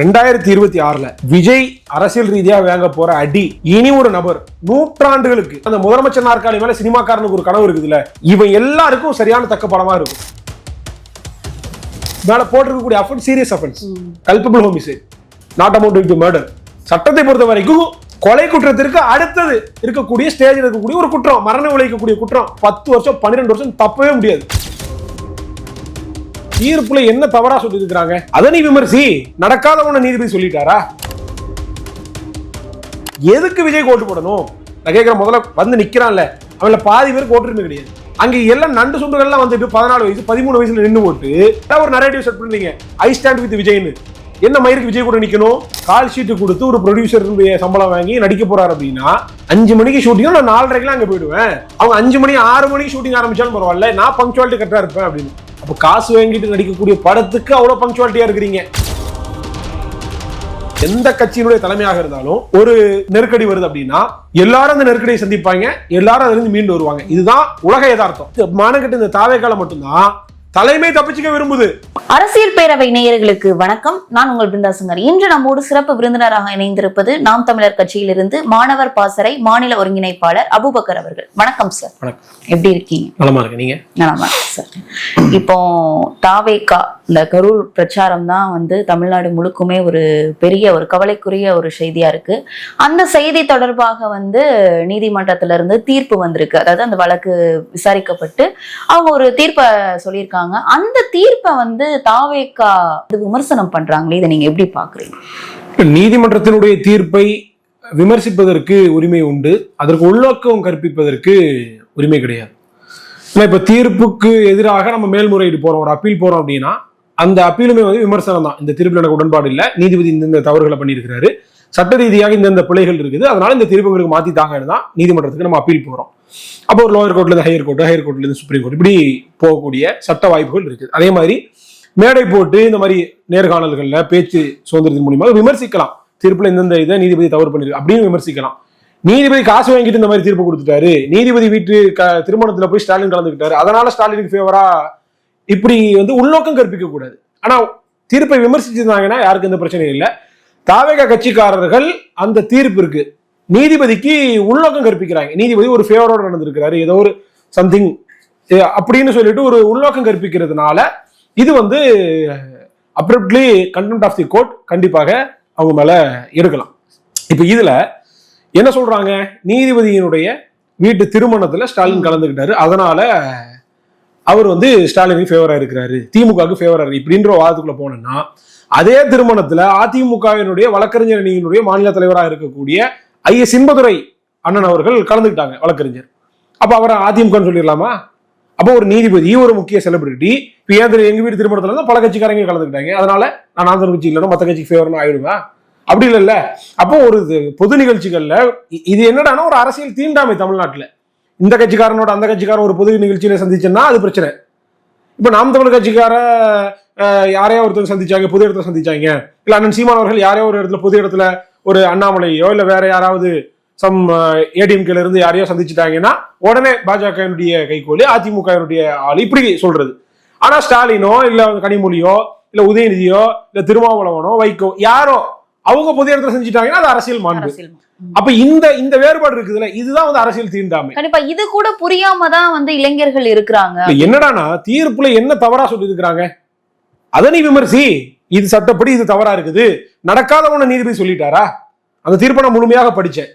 ரெண்டாயிரத்தி இருபத்தி ஆறுல விஜய் அரசியல் ரீதியா வாங்க போற அடி இனி ஒரு நபர் நூற்றாண்டுகளுக்கு. அந்த முதலமைச்சர் நாற்காலி மேல சினிமாக்காரனுக்கு ஒரு கனவு இருக்குதுல்ல? இவன் எல்லாருக்கும் சரியான தக்க படமா இருக்கும். மேல போட்டிருக்கக்கூடிய offence serious offence culpable homicide not amount to murder சட்டத்தை பொறுத்த வரைக்கும் கொலை குற்றத்திற்கு அடுத்தது இருக்கக்கூடிய ஸ்டேஜில் இருக்கக்கூடிய ஒரு குற்றம். மரண விளைவிக்கக்கூடிய குற்றம். பத்து வருஷம் பன்னிரெண்டு வருஷம் தப்பவே முடியாது. தீர்ப்புல என்ன தவறா சொல்லியிருக்கிறாங்க? அதை நீ விமர்சி. நடக்காதவன நீதிபதி சொல்லிட்டாரா? எதுக்கு விஜய் ஓட்டு போடணும்? நான் கேட்கிறேன் முதல்ல வந்து நிக்கிறான்ல. அவங்கள பாதி பேருக்கு ஓட்டுரிமை கிடையாது. அங்க எல்லாம் நண்டு சுண்டுகள்லாம் வந்துட்டு பதினாலு வயசு பதிமூணு வயசுல நின்று போட்டு ஒரு நரேட்டிவ் செட் பண்ணீங்க. ஐ ஸ்டாண்ட் வித் விஜய்னு. என்ன மயிருக்கு விஜய் கூட நிக்கணும்? கால் ஷீட் கொடுத்து ஒரு ப்ரொடியூசருடைய சம்பளம் வாங்கி நடிக்க போறாரு அப்படின்னா அஞ்சு மணிக்கு ஷூட்டிங் நான் நாலரைக்கெல்லாம் அங்க போயிடுவேன். அவங்க அஞ்சு மணி ஆறு மணிக்கு ஷூட்டிங் ஆரம்பிச்சாலும் பரவாயில்ல. நான் பங்க்சுவாலிட்டி கரெக்டாக இருப்பேன் அப்படின்னு. அப்போ காசு வாங்கிட்டு நடிக்கக்கூடிய படத்துக்கு அவ்வளவு பங்க்சுவாலிட்டியாக இருக்கிறீங்க. எந்த கட்சியினுடைய தலைமையாக இருந்தாலும் ஒரு நெருக்கடி வருது அப்படின்னா எல்லாரும் அந்த நெருக்கடியை சந்திப்பாங்க எல்லாரும் அதுல இருந்து மீண்டு வருவாங்க. இதுதான் உலக யதார்த்தம். மானக்கட்டு இந்த தாவேக்கால மட்டும்தான் தலைமை தப்பிச்சுக்க விரும்புது. அரசியல் பேரவை நேயர்களுக்கு வணக்கம். நான் உங்கள் பிருந்தாசங்கர் இன்று நம்மோடு சிறப்பு விருந்தினராக இணைந்திருப்பது நாம் தமிழர் கட்சியிலிருந்து மாணவர் பாசறை மாநில ஒருங்கிணைப்பாளர் அபுபக்கர் அவர்கள். வணக்கம் சார் எப்படி இருக்கீங்க? நலமா இருக்கு நீங்க? நலமா சார் இப்போ தாவேகா இந்த கரூர் பிரச்சாரம் தான் வந்து தமிழ்நாடு முழுக்குமே ஒரு பெரிய ஒரு கவலைக்குரிய ஒரு செய்தியா இருக்கு. அந்த செய்தி தொடர்பாக வந்து நீதிமன்றத்திலிருந்து தீர்ப்பு வந்திருக்கு. அதாவது அந்த வழக்கு விசாரிக்கப்பட்டு அவங்க ஒரு தீர்ப்பை சொல்லியிருக்காங்க. அந்த தீர்ப்பை வந்து தாவேகா இது விமர்சனம் பண்றாங்களே இதை நீங்க எப்படி பாக்குறீங்க? நீதிமன்றத்தினுடைய தீர்ப்பை விமர்சிப்பதற்கு உரிமை உண்டு. அதற்கு உள்நோக்கம் கற்பிப்பதற்கு உரிமை கிடையாது. ஏன்னா இப்ப தீர்ப்புக்கு எதிராக நம்ம மேல்முறையீடு போறோம் ஒரு அப்பீல் போறோம் அப்படின்னா அந்த அப்பீலுமே வந்து விமர்சனம் தான். இந்த தீர்ப்பில் எனக்கு உடன்பாடு இல்லை. நீதிபதி இந்தந்த தவறுகளை பண்ணியிருக்கிறாரு. சட்ட ரீதியாக இந்தந்த பிழைகள் இருக்குது. அதனால இந்த தீர்ப்பு எங்களுக்கு மாத்தி தாங்கன்னு தான் நீதிமன்றத்துக்கு நம்ம அப்பீல் போறோம். அப்போ ஒரு லோயர் கோர்ட்லேருந்து ஹையர் கோர்ட் ஹையர் கோர்ட்லேருந்து சுப்ரீம் கோர்ட் இப்படி போகக்கூடிய சட்ட வாய்ப்புகள் இருக்குது அதே மாதிரி மேடை போட்டு இந்த மாதிரி நேர்காணல்களில் பேச்சு சுதந்திரத்தின் மூலியமாக விமர்சிக்கலாம். தீர்ப்பில் இந்தந்த இதை நீதிபதி தவறு பண்ணிருக்கு அப்படின்னு விமர்சிக்கலாம். நீதிபதி காசு வாங்கிட்டு இந்த மாதிரி தீர்ப்பு கொடுத்துட்டாரு. நீதிபதி வீட்டு க திருமணத்தில் போய் ஸ்டாலின் கலந்துக்கிட்டாரு. அதனால ஸ்டாலினுக்கு ஃபேவரா இப்படி வந்து உள்நோக்கம் கற்பிக்க கூடாது. ஆனால் தீர்ப்பை விமர்சிச்சிருந்தாங்கன்னா யாருக்கு எந்த பிரச்சனையும் இல்லை. தாவேக கட்சிக்காரர்கள் அந்த தீர்ப்பிற்கு நீதிபதிக்கு உள்நோக்கம் கற்பிக்கிறாங்க. நீதிபதி ஒரு ஃபேவரோட நடந்திருக்கிறாரு. ஏதோ ஒரு சம்திங் அப்படின்னு சொல்லிட்டு ஒரு உள்நோக்கம் கற்பிக்கிறதுனால இது வந்து abruptly contempt of the court கண்டிப்பாக அவங்க மேல இருக்கலாம். இப்போ இதுல என்ன சொல்றாங்க? நீதிபதியினுடைய வீட்டு திருமணத்துல ஸ்டாலின் கலந்துக்கிட்டாரு அதனால அவர் வந்து ஸ்டாலினுக்கு ஃபேவரா இருக்கிறாரு. திமுகவுக்கு ஃபேவரா இருக்கு. இப்படின்ற வாதத்துக்குள்ள போனோம்னா அதே திருமணத்துல அதிமுகவினுடைய வழக்கறிஞர் அணியினுடைய மாநில தலைவராக இருக்கக்கூடிய ஐ எஸ் இன்பதுரை அண்ணன் அவர்கள் கலந்துக்கிட்டாங்க வழக்கறிஞர். அப்போ அவரை அதிமுகன்னு சொல்லிடலாமா? அப்போ ஒரு நீதிபதி ஒரு முக்கிய செலிபிரிட்டி இப்போ ஏன் எங்க வீட்டு திருமணத்துல இருந்து பல கட்சிக்காரங்க கலந்துக்கிட்டாங்க. அதனால நான் ஆந்திர கட்சி இல்லைன்னா மற்ற கட்சிக்கு ஃபேவர்னு ஆயிடுவேன் அப்படி இல்லைல்ல. அப்போ ஒரு இது பொது நிகழ்ச்சிகள்ல இது என்னடான்னா ஒரு அரசியல் தீண்டாமை தமிழ்நாட்டில். இந்த கட்சிக்காரனோட அந்த கட்சிக்காரன் ஒரு பொது நிகழ்ச்சியில சந்திச்சேன்னா அது பிரச்சனை. இப்போ நாம் தமிழ் கட்சிக்கார யாரையா யாரையோ ஒருத்தர் சந்திச்சாங்க பொது இடத்துல சந்திச்சாங்க. இல்ல அண்ணன் சீமான் அவர்கள் யாரையோ ஒரு இடத்துல பொது இடத்துல ஒரு அண்ணாமலையோ இல்ல வேற யாராவது சம் ஏடிஎம்கேல இருந்து யாரையோ சந்திச்சுட்டாங்கன்னா உடனே பாஜகவினுடைய கைகோலி அதிமுகவினுடைய ஆள் இப்படி சொல்றது. ஆனா ஸ்டாலினோ இல்ல கனிமொழியோ இல்ல உதயநிதியோ இல்ல திருமாவளவனோ வைகோ யாரோ அவங்க பொது இடத்துல செஞ்சுட்டாங்கன்னா அது அரசியல் மாண்பு. அப்ப இந்த இந்த வேறுபாடு இருக்குதுல்ல இதுதான் வந்து அரசியல் தீண்டாமை. கண்டிப்பா இது கூட புரியாம தான் வந்து இளைஞர்கள் இருக்கிறாங்க. என்னடானா தீர்ப்புல என்ன தவறா சொல்லியிருக்கிறாங்க? அதை நீ விமர்சி. இது சட்டப்படி இது தவறா இருக்குது. நடக்காதவன நீதிபதி சொல்லிட்டாரா? அந்த தீர்ப்பை நான் முழுமையாக படித்தேன்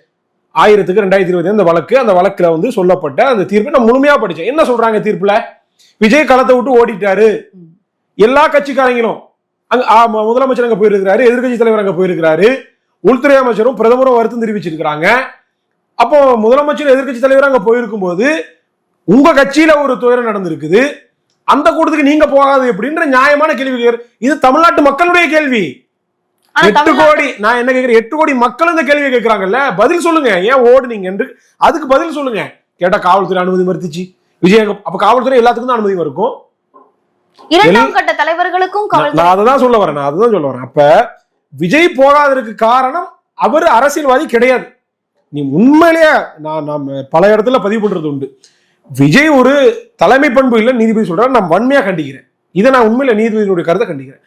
ஆயிரத்துக்கு ரெண்டாயிரத்தி இருபது அந்த வழக்கு அந்த வழக்கில் வந்து சொல்லப்பட்ட அந்த தீர்ப்பை நான் முழுமையாக படித்தேன் என்ன சொல்றாங்க தீர்ப்பில்? விஜய் களத்தை விட்டு ஓடிட்டாரு. எல்லா கட்சிக்காரங்களும் அங்க ஆ, முதலமைச்சர் அங்க போயிருக்கிறாரு எதிர்க்கட்சி தலைவர் அங்க போயிருக்கிறாரு. உள்துறை அமைச்சரும் பிரதமரும் வருத்தம் தெரிவிச்சிருக்கிறாங்க. அப்போ முதலமைச்சர் எதிர்கட்சி தலைவர் அங்க போயிருக்கும் போது உங்க கட்சியில ஒரு துயரம் நடந்திருக்குது. அந்த கூட்டத்துக்கு நீங்க போகாது எப்படின்ற நியாயமான கேள்வி இது தமிழ்நாட்டு மக்களுடைய கேள்வி. எட்டு கோடி நான் என்ன கேக்குறேன் எட்டு கோடி மக்கள் இந்த கேள்வி கேட்கறாங்கல்ல? பதில் சொல்லுங்க. ஏன் ஓடுனீங்க என்று அதுக்கு பதில் சொல்லுங்க. கேட்டா காவல்துறை அனுமதி மறுத்துச்சு. விஜய் அப்ப காவல்துறை எல்லாத்துக்கும் தான் அனுமதி இருக்கும் இரண்டாம் கட்ட தலைவர்களுக்கும் நான் கவலை நான் அதை தான் சொல்ல வரேன் நான் அதுதான் சொல்ல வரேன். அப்ப விஜய் போகாததற்கு காரணம் அவர் அரசியல்வாதி கிடையாது. நீ உண்மையிலேயே நான் நாம் பல இடத்துல பதிவு பண்றது உண்டு. விஜய் ஒரு தலைமை பண்பு இல்ல நீதிபதி சொல்றாரு. நான் வன்மையா கண்டிக்கிறேன். இதை நான் உண்மையில நீதிபதியினுடைய கருத்தை கண்டிக்கிறேன்.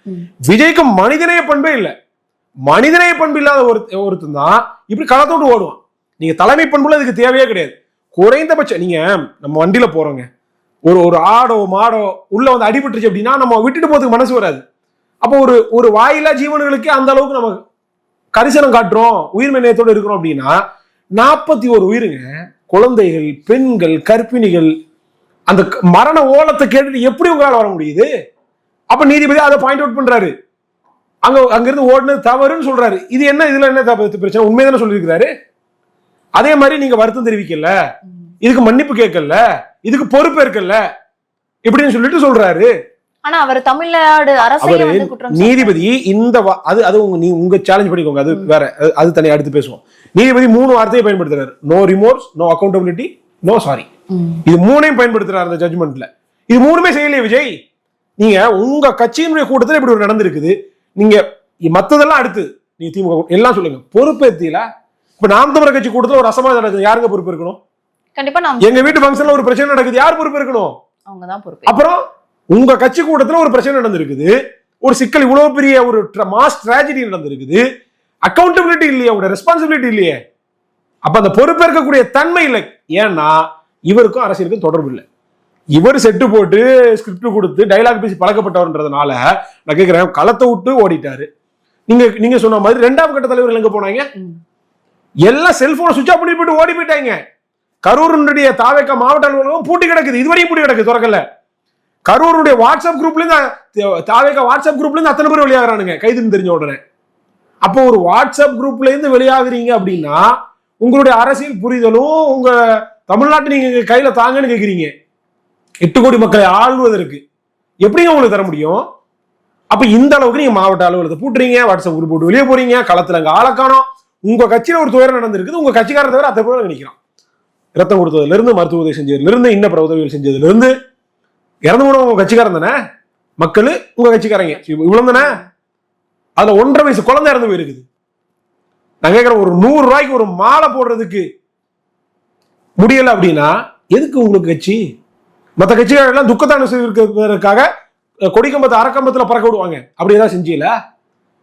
விஜய்க்கு மனிதநேய பண்பே இல்ல. மனிதநேய பண்பு இல்லாத ஒரு ஒருத்தன் தான் இப்படி களத்தோட்டு ஓடுவான். நீங்க தலைமை பண்புல இதுக்கு தேவையே கிடையாது. குறைந்தபட்சம் நீங்க நம்ம வண்டியில போறோங்க. ஒரு ஒரு ஆடோ மாடோ உள்ள வந்து அடிபட்டுருச்சு அப்படின்னா நம்ம விட்டுட்டு போறதுக்கு மனசு வராது. அப்போ ஒரு ஒரு வாயிலா ஜீவன்களுக்கு அந்த அளவுக்கு நம்ம கரிசனம் காட்டுறோம். உயிர்மை நேயத்தோட இருக்கிறோம் அப்படின்னா நாற்பத்தி ஒரு உயிருங்க. குழந்தைகள் பெண்கள் கர்ப்பிணிகள் அந்த மரண ஓலத்தை கேட்டுட்டு எப்படி உங்களால வர முடியுது? அப்ப நீதிபதி அதை பாயிண்ட் அவுட் பண்றாரு. அங்க அங்கிருந்து ஓடுனது தவறுன்னு சொல்றாரு. இது என்ன? இதுல என்ன தப்பு பிரச்சனை? உண்மைதானே சொல்லியிருக்கிறாரு. அதே மாதிரி நீங்க வருத்தம் தெரிவிக்கல. இதுக்கு மன்னிப்பு கேட்கல. இதுக்கு பொறுப்பேற்கல இப்படின்னு சொல்லிட்டு சொல்றாரு. ஆனா அவர் தமிழ்நாடு சாட்டுறாரு. நீதிபதி இந்த அது அது உங்க நீ உங்க சேலஞ்ச் பண்ணிக்கோங்க அது வேற அது- அது தனியா அடுத்து பேசுவோம். நீதிபதி மூணு வார்த்தையை பயன்படுத்துறாரு. No remorse no accountability no sorry. இது மூணையும் பயன்படுத்துறாரு அந்த ஜட்மெண்ட்ல இது மூணுமே செய்யலையே விஜய். நீங்க உங்க கட்சியினுடைய கூட்டத்தில் இப்படி ஒரு நடந்திருக்குது. நீங்க மத்ததெல்லாம் அடுத்து நீங்க திமுக எல்லாம் சொல்லுங்க. பொறுப்பேத்தீல இப்ப நாம் தமிழர் கட்சி கூட்டத்தில் ஒரு அசம்பாவிதம் நடக்குது. யாருங்க பொறுப்பு இருக்கணும்? கண்டிப்பா எங்க வீட்டு ஃபங்க்ஷன்ல ஒரு பிரச்சனை நடக்குது. யார் பொறுப்பு இருக்கணும்? அவங்கதான் பொறுப்பு. அப்புறம் உங்க கட்சி கூட்டத்தில் ஒரு பிரச்சனை நடந்திருக்குது. ஒரு சிக்கல் இவ்வளவு பெரிய ஒரு மாஸ் ட்ராஜடி நடந்திருக்குது. அக்கௌண்டபிலிட்டி இல்லையே உங்களோட ரெஸ்பான்சிபிலிட்டி இல்லையே. அப்ப அந்த பொறுப்பேற்கக்கூடிய தன்மை இல்லை. ஏன்னா இவருக்கும் அரசியலுக்கும் தொடர்பு இல்லை. இவர் செட்டு போட்டு ஸ்கிரிப்ட் கொடுத்து டைலாக் பேசி பழக்கப்பட்டவர்ன்றதுனால நான் கேட்கிறேன் களத்தை விட்டு ஓடிட்டாரு. நீங்க நீங்க சொன்ன மாதிரி ரெண்டாம் கட்ட தலைவர்கள் எங்க போனாங்க? எல்லாம் செல்போனை சுவிச் ஆஃப் பண்ணி போட்டு ஓடி போயிட்டாங்க. கரூருடைய தாவேக்கா மாவட்ட அலுவலகம் பூட்டி கிடக்குது. இதுவரையும் பூட்டி கிடக்குது திறக்கல. கரூருடைய வாட்ஸ்அப் குரூப்லேருந்து தாவேக்கா வாட்ஸ்அப் குரூப்லேருந்து அத்தனை பேர் வெளியாகிறானுங்க கைதுன்னு தெரிஞ்ச உடனே. அப்போ ஒரு வாட்ஸ்அப் குரூப்லேருந்து வெளியாகிறீங்க அப்படின்னா உங்களுடைய அரசியல் புரிதலும் உங்க தமிழ்நாட்டை நீங்க கையில் கையில தாங்கன்னு கேட்குறீங்க எட்டு கோடி மக்களை ஆள்வதற்கு. எப்படிங்க உங்களுக்கு தர முடியும்? அப்ப இந்த அளவுக்கு நீங்க மாவட்ட அலுவலகத்தை பூட்டுறீங்க வாட்ஸ்அப் குரூப் போட்டு வெளியே போறீங்க களத்துல அங்க ஆளை காணோம். உங்க கட்சியில ஒரு துயரம் நடந்திருக்குது உங்க கட்சிக்காரர் தவிர அத்தனை பேர் நினைக்கிறான் ரத்தம் கொடுத்ததுல இருந்து மருத்துவ உதவி செஞ்சதுல இருந்து இன்ன பிற உதவிகள் செஞ்சதுல இருந்து இறந்து போன உங்க கட்சிக்காரன் தானே? மக்கள் உங்க கட்சிக்காரங்க. இவ்வளவு தானே? அதுல ஒன்றரை வயசு குழந்தை இறந்து போயிருக்குது. நான் கேட்கிறேன் ஒரு நூறு ரூபாய்க்கு ஒரு மாலை போடுறதுக்கு முடியல அப்படின்னா எதுக்கு உங்களுக்கு கட்சி? மற்ற கட்சிகள் எல்லாம் துக்கத்தை அனுசரிக்கிறதுக்காக கொடிக்கம்பத்தை அறக்கம்பத்தில் பறக்க விடுவாங்க. அப்படி ஏதாவது செஞ்சீல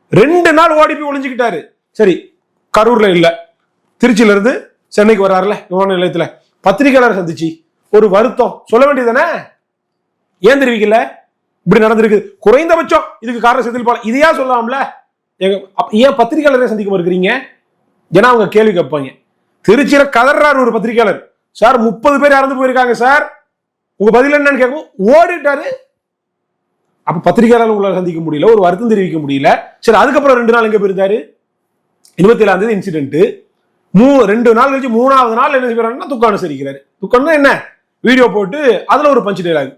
ரெண்டு நாள் ஓடி போய் ஒளிஞ்சுக்கிட்டாரு. சரி கரூர்ல இல்ல. திருச்சியில இருந்து சென்னைக்கு வர்றாருல விமான நிலையத்துல. பத்திரிகையாளர் சந்திச்சு ஒரு வருத்தம். சொல்ல வேண்டியதானே ஏன் தெரிவிக்கல? இப்படி நடந்திருக்கு. குறைந்தபட்சம் இதுக்கு காரணம் செந்தில் பாலம் இதையா சொல்லலாம்ல எங்க ஏன் பத்திரிகையாளரே சந்திக்க மறுக்கிறீங்க? ஏன்னா அவங்க கேள்வி கேட்பாங்க. திருச்சியில கதறாரு ஒரு பத்திரிகையாளர். சார் முப்பது பேர் இறந்து போயிருக்காங்க சார். உங்க பதில் என்னன்னு கேட்கும் ஓடிட்டாரு. அப்ப பத்திரிகையாளர் உங்களால் சந்திக்க முடியல ஒரு வருத்தம் தெரிவிக்க முடியல. சரி அதுக்கப்புறம் ரெண்டு நாள் எங்க போயிருந்தாரு? இருபத்தி ஏழாம் தேதி இன்சிடென்ட் மூ ரெண்டு நாள் கழிச்சு மூணாவது நாள் என்ன செய்யறாருன்னா துக்கானு சரிக்கிறாரு துக்கம்னா என்ன? வீடியோ போட்டு அதுல ஒரு பஞ்சு டைலாக்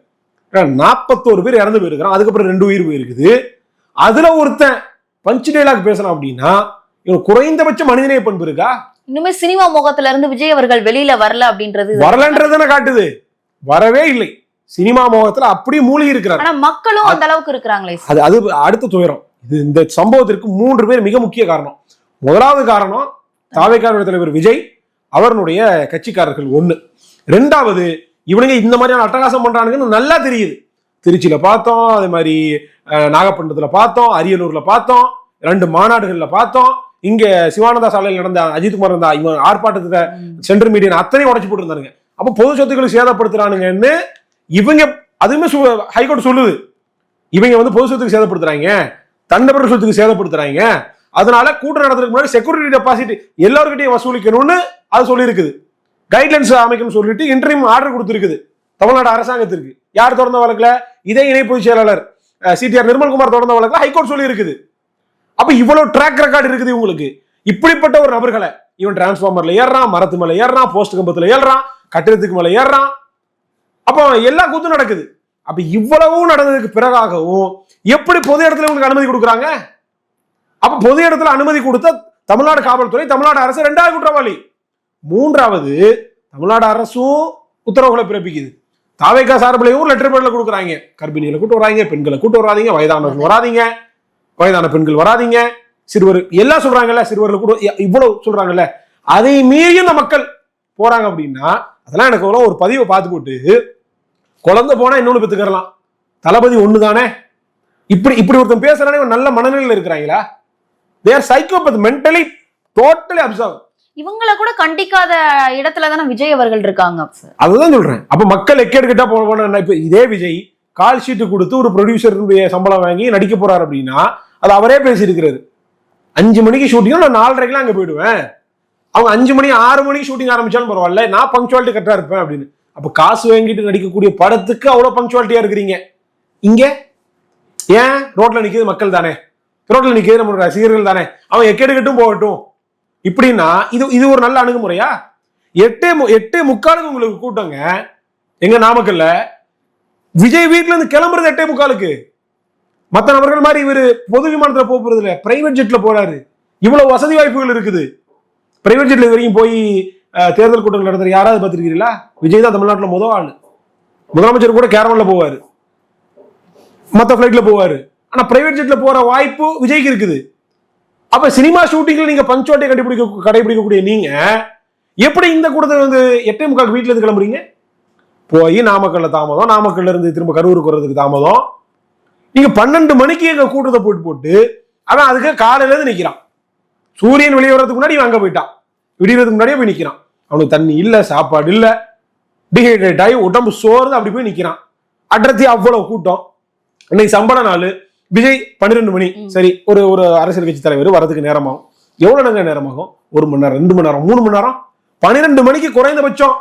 நாற்பத்தோரு பேர் இறந்து போயிருக்கிறான். அதுக்கப்புறம் ரெண்டு உயிர் போயிருக்குது. அதுல ஒருத்தன் பஞ்சு டைலாக் பேசலாம் அப்படின்னா இவன் குறைந்தபட்ச மனிதநேய பண்பு இருக்கா? இன்னுமே சினிமா முகத்துல இருந்து விஜய் அவர்கள் வெளியில வரல அப்படின்றது வரலன்றதுன காட்டுது. வரவே இல்லை. சினிமா மோகத்துல அப்படியே மூழ்கி இருக்கிறார். ஆனா மக்களும் அந்த அளவுக்கு இருக்கிறாங்களே. அது அது அடுத்த துயரம். இது இந்த சம்பவத்திற்கு மூன்று பேர் மிக முக்கிய காரணம். முதலாவது காரணம் தாவேக்கார தலைவர் விஜய் அவர்களுடைய கட்சிக்காரர்கள் ஒண்ணு. ரெண்டாவது இவனுங்க இந்த மாதிரியான அட்டகாசம் பண்றானுங்கன்னு நல்லா தெரியுது. திருச்சியில பார்த்தோம் அதே மாதிரி நாகப்பட்டினத்துல பார்த்தோம் அரியலூர்ல பார்த்தோம் ரெண்டு மாநாடுகள்ல பார்த்தோம். இங்க சிவானந்தா சாலையில் நடந்த அஜித்குமார் இருந்தா இவன் ஆர்ப்பாட்டத்துல ம். சென்ட்ரல் மீடியன் அத்தனையும் உடச்சு போட்டுருந்தானுங்க. அப்ப பொது சொத்துக்களை சேதப்படுத்துறானுங்கன்னு இவங்க அதுவுமே ஹைகோர்ட் சொல்லுது. இவங்க வந்து பொது சொத்துக்கு சேதப்படுத்துறாங்க. தண்டபர் சொத்துக்கு சேதப்படுத்துறாங்க. அதனால கூட்டம் நடத்துறதுக்கு முன்னாடி செக்யூரிட்டி டெபாசிட் எல்லாருக்கிட்டையும் வசூலிக்கணும்னு அது சொல்லியிருக்குது. கைட்லைன்ஸ் அமைக்கணும்னு சொல்லிட்டு இன்டர்வியூ ஆர்டர் கொடுத்துருக்குது. தமிழ்நாடு அரசாங்கத்திற்கு. யார் திறந்த வழக்குல? இதே இணை பொதுச் செயலாளர் சிடிஆர் நிர்மல்குமார் தொடர்ந்த வழக்கில் ஹைகோர்ட் சொல்லி இருக்குது அப்போ இவ்வளோ ட்ராக் ரெக்கார்டு இருக்குது உங்களுக்கு இப்படிப்பட்ட ஒரு நபர்களை இவன் டிரான்ஸ்ஃபார்மர்ல ஏறுறான் மரத்து மேல ஏறுறான் போஸ்ட் கம்பத்துல ஏறுறான் கட்டிடத்துக்கு மேல ஏறுறான். அப்போ எல்லா கூத்தும் நடக்குது. அப்ப இவ்வளவும் நடந்ததுக்கு பிறகாகவும் எப்படி பொது இடத்துல உங்களுக்கு அனுமதி கொடுக்குறாங்க? அப்ப பொது இடத்துல அனுமதி கொடுத்த தமிழ்நாடு காவல்துறை தமிழ்நாடு அரசு ரெண்டாவது குற்றவாளி. மூன்றாவது தமிழ்நாடு அரசும் உத்தரவுகளை பிறப்பிக்குது. தாவேக்கா சார்பிலையும் லெட்டர் பேர்ல கொடுக்குறாங்க. கர்ப்பிணிகளை கூட்டு வராங்க பெண்களை கூட்டு வராதிங்க வயதானவர்கள் வராதீங்க வயதான பெண்கள் வராதீங்க சிறுவர் எல்லாம் சொல்றாங்கல்ல சிறுவர்கள் கூட இவ்வளவு சொல்றாங்கல்ல. அதை மீறியும் இந்த மக்கள் போறாங்க அப்படின்னா அதெல்லாம் எனக்கு ஒரு- பதிவை பார்த்து போட்டு குழந்தை போனா இன்னொன்று பெத்துக்கிறலாம். தளபதி ஒன்று தானே இப்படி இப்படி ஒருத்தன் பேசுறானே நல்ல மனநிலையில் இருக்கிறாங்களா? They're psychopath mentally totally observe இவங்கள கூட கண்டிக்காத இடத்துல தானே விஜய் அவர்கள் இருக்காங்க. அதுதான் சொல்றேன். அப்ப மக்கள் எக்கெடுக்கிட்டா போன இப்ப இதே விஜய் கால் ஷீட் கொடுத்து ஒரு ப்ரொடியூசருடைய சம்பளம் வாங்கி நடிக்க போறாரு அப்படின்னா அது அவரே பேசியிருக்கிறது அஞ்சு மணிக்கு ஷூட்டிங் நான் நாலரைக்கெல்லாம் அங்க போயிடுவேன். அவங்க அஞ்சு மணி ஆறு மணிக்கு ஷூட்டிங் ஆரம்பிச்சாலும் பரவாயில்ல நான் பங்க்சுவாலிட்டி கரெக்டாக இருப்பேன் அப்படின்னு. அப்போ காசு வாங்கிட்டு நடிக்கக்கூடிய படத்துக்கு அவ்வளோ பங்க்சுவாலிட்டியா இருக்கிறீங்க. இங்க? ஏன்? ரோட்ல நிற்கிறது மக்கள் தானே. ரோட்ல நிற்கிறது நம்ம ரசிகர்கள் தானே. அவன் எக்கெடுக்கட்டும் போகட்டும். இப்படின்னா இது இது ஒரு நல்ல அணுகுமுறையா? எட்டே மு- எட்டே முக்காலுக்கு உங்களுக்கு கூட்டங்க. எங்க நாமக்கல்ல? விஜய் வீட்ல இருந்து கிளம்புறது எட்டே முக்காலுக்கு. மற்ற நபர்கள் மாதிரி இவரு பொது விமானத்துல போக போறது இல்ல பிரைவேட் ஜெட்ல போறாரு. இவ்வளவு வசதி வாய்ப்புகள் இருக்குது. பிரைவேட் ஜெட்ல வரைக்கும் போய் தேர்தல் கூட்டங்கள் நடத்துற யாராவது பார்த்துருக்கீங்களா விஜய் தான் தமிழ்நாட்டில் முதல் ஆள். முதலமைச்சர் கூட கேரவன்ல போவார். மற்ற ஃப்ளைட்டில் போவார். ஆனா பிரைவேட் ஜெட்ல போற வாய்ப்பு விஜய்க்கு இருக்குது. அப்ப சினிமா ஷூட்டிங்ல நீங்க பஞ்சுவாட்டியை கடைபிடிக்க கடைபிடிக்கக்கூடிய நீங்க எப்படி இந்த கூட்டத்தில் வந்து எட்டே முக்கால் வீட்டுல இருந்து கிளம்புறீங்க? போய் நாமக்கல்ல தாமதம் நாமக்கல்ல இருந்து திரும்ப கரூருக்கு வர்றதுக்கு தாமதம். நீங்க பன்னெண்டு மணிக்கு எங்க கூட்டத்தை போட்டு போட்டு அவன் அதுக்கு காலையில இருந்து நிக்கிறான். சூரியன் வெளியே வர்றதுக்கு முன்னாடி அங்க போயிட்டான். விடியறதுக்கு முன்னாடியே போய் நிக்கிறான். அவனுக்கு தண்ணி இல்ல சாப்பாடு இல்ல. டிஹைட்ரேட் ஆகி உடம்பு சோர்ந்து அப்படி போய் நிக்கிறான். அடர்த்தி அவ்வளவு கூட்டம். இன்னைக்கு சம்பள நாள். விஜய் பன்னிரெண்டு மணி. சரி ஒரு ஒரு அரசியல் கட்சி தலைவர் வரதுக்கு நேரமாகும். எவ்வளவு நேரம் நேரமாகும்? ஒரு மணி நேரம் ரெண்டு மணி நேரம் மூணு மணி நேரம்? பன்னிரெண்டு மணிக்கு குறைந்தபட்சம்.